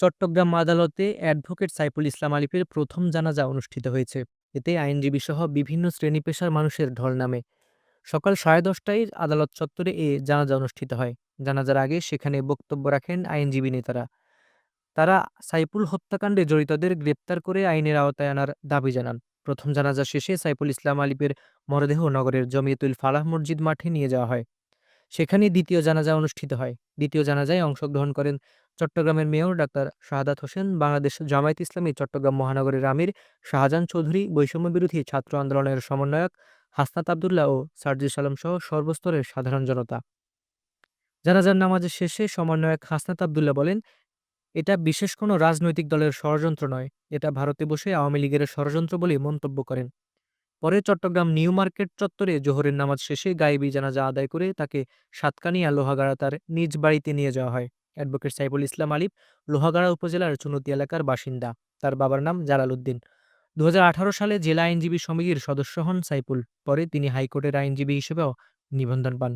চট্টগ্রাম আদালতে অ্যাডভোকেট সাইফুল ইসলাম আলিফের প্রথম জানাজা অনুষ্ঠিত হয়েছে। এতে আইনজীবী সহ বিভিন্ন শ্রেণি পেশার মানুষের ঢল নামে। সকাল সাড়ে দশটায় আদালত চত্বরে এ জানাজা অনুষ্ঠিত হয়। জানাজার আগে সেখানে বক্তব্য রাখেন আইনজীবী নেতারা। তারা সাইফুল হত্যাকাণ্ডে জড়িতদের গ্রেপ্তার করে আইনের আওতায় আনার দাবি জানান। প্রথম জানাজা শেষে সাইফুল ইসলাম আলিফের মরদেহ নগরের জমিয়তুল ফালাহ মসজিদ মাঠে নিয়ে যাওয়া হয়। সেখানে দ্বিতীয় জানাজা অনুষ্ঠিত হয়। দ্বিতীয় জানাজায় অংশগ্রহণ করেন চট্টগ্রামের মেয়র ডাক্তার শাহাদাত হোসেন, বাংলাদেশ জামায়াত ইসলামী চট্টগ্রাম মহানগরের আমির শাহজাহান চৌধুরী বৈষম্য বিরোধী ছাত্র আন্দোলনের সমন্বয়ক হাসনাত আবদুল্লাহ ও সার্জিস আলম সহ সর্বস্তরের সাধারণ জনতা। জানাজার নামাজের শেষে সমন্বয়ক হাসনাত আবদুল্লাহ বলেন, এটা বিশেষ কোনো রাজনৈতিক দলের ষড়যন্ত্র নয়, এটা ভারতে বসে আওয়ামী লীগের ষড়যন্ত্র বলে মন্তব্য করেন। পরে চট্টগ্রাম নিউ মার্কেট চত্বরে জোহরের নামাজ শেষে গায়েবী জানাজা আদায় করে তাকে সাতকানিয়া লোহাগাড়া তার নিজ বাড়িতে নিয়ে যাওয়া হয়। অ্যাডভোকেট সাইফুল ইসলাম আলিফ, লোহাগাড়া উপজেলার চুনতি এলাকার বাসিন্দা। তার বাবার নাম জালাল উদ্দিন। দু হাজার আঠারো সালে জেলা আইনজীবী সমিতির সদস্য হন সাইফুল। পরে তিনি হাইকোর্টের আইনজীবী হিসেবেও নিবন্ধন পান।